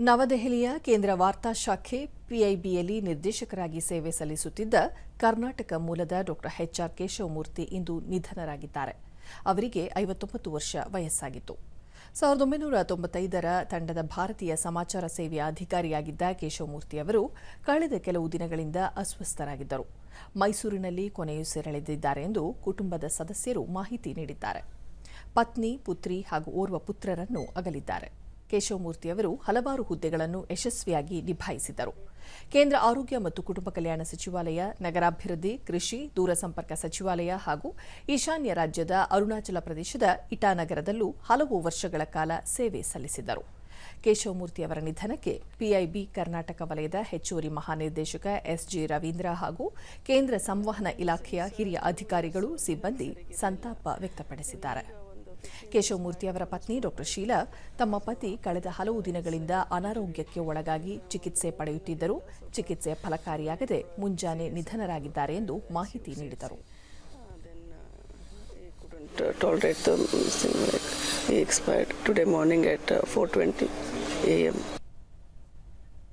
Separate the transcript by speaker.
Speaker 1: ನವದೆಹಲಿಯ ಕೇಂದ್ರ ವಾರ್ತಾ ಶಾಖೆ ಪಿಐಬಿಯಲ್ಲಿ ನಿರ್ದೇಶಕರಾಗಿ ಸೇವೆ ಸಲ್ಲಿಸುತ್ತಿದ್ದ ಕರ್ನಾಟಕ ಮೂಲದ ಡಾ ಎಚ್ಆರ್ ಕೇಶವಮೂರ್ತಿ ಇಂದು ನಿಧನರಾಗಿದ್ದಾರೆ. ಅವರಿಗೆ ಐವತ್ತೊಂಬತ್ತು ವರ್ಷ ವಯಸ್ಸಾಗಿತ್ತು. ಸಾವಿರದ ಒಂಬೈನೂರ ತೊಂಬತ್ತೈದರ ತಂಡದ ಭಾರತೀಯ ಸಮಾಚಾರ ಸೇವೆಯ ಅಧಿಕಾರಿಯಾಗಿದ್ದ ಕೇಶವಮೂರ್ತಿ ಅವರು ಕಳೆದ ಕೆಲವು ದಿನಗಳಿಂದ ಅಸ್ವಸ್ಥರಾಗಿದ್ದರು. ಮೈಸೂರಿನಲ್ಲಿ ಕೊನೆಯುಸಿರೆಳೆದಿದ್ದಾರೆ ಎಂದು ಕುಟುಂಬದ ಸದಸ್ಯರು ಮಾಹಿತಿ ನೀಡಿದ್ದಾರೆ. ಪತ್ನಿ, ಪುತ್ರಿ ಹಾಗೂ ಓರ್ವ ಪುತ್ರರನ್ನು ಅಗಲಿದ್ದಾರೆ. ಕೇಶವಮೂರ್ತಿ ಅವರು ಹಲವಾರು ಹುದ್ದೆಗಳನ್ನು ಯಶಸ್ವಿಯಾಗಿ ನಿಭಾಯಿಸಿದರು ಕೇಂದ್ರ ಆರೋಗ್ಯ ಮತ್ತು ಕುಟುಂಬ ಕಲ್ಯಾಣ ಸಚಿವಾಲಯ, ನಗರಾಭಿವೃದ್ಧಿ, ಕೃಷಿ ದೂರಸಂಪರ್ಕ ಸಚಿವಾಲಯ ಹಾಗೂ ಈಶಾನ್ಯ ರಾಜ್ಯದ ಅರುಣಾಚಲ ಪ್ರದೇಶದ ಇಟಾನಗರದಲ್ಲೂ ಹಲವು ವರ್ಷಗಳ ಕಾಲ ಸೇವೆ ಸಲ್ಲಿಸಿದರು ಕೇಶವಮೂರ್ತಿ ಅವರ ನಿಧನಕ್ಕೆ ಪಿಐಬಿ ಕರ್ನಾಟಕ ವಲಯದ ಹೆಚ್ಚುವರಿ ಮಹಾನಿರ್ದೇಶಕ ಎಸ್ಜಿ ರವೀಂದ್ರ ಹಾಗೂ ಕೇಂದ್ರ ಸಂವಹನ ಇಲಾಖೆಯ ಹಿರಿಯ ಅಧಿಕಾರಿಗಳು ಸಿಬ್ಬಂದಿ ಸಂತಾಪ ವ್ಯಕ್ತಪಡಿಸಿದ್ದಾರೆ. ಕೇಶವಮೂರ್ತಿ ಅವರ ಪತ್ನಿ ಡಾಕ್ಟರ್ ಶೀಲಾ ತಮ್ಮ ಪತಿ ಕಳೆದ ಹಲವು ದಿನಗಳಿಂದ ಅನಾರೋಗ್ಯಕ್ಕೆ ಒಳಗಾಗಿ ಚಿಕಿತ್ಸೆ ಪಡೆಯುತ್ತಿದ್ದರು ಚಿಕಿತ್ಸೆ ಫಲಕಾರಿಯಾಗದೆ ಮುಂಜಾನೆ ನಿಧನರಾಗಿದ್ದಾರೆ ಎಂದು ಮಾಹಿತಿ ನೀಡಿದರು
Speaker 2: couldn't tolerate the thing like he expired today morning at 4:20 a.m.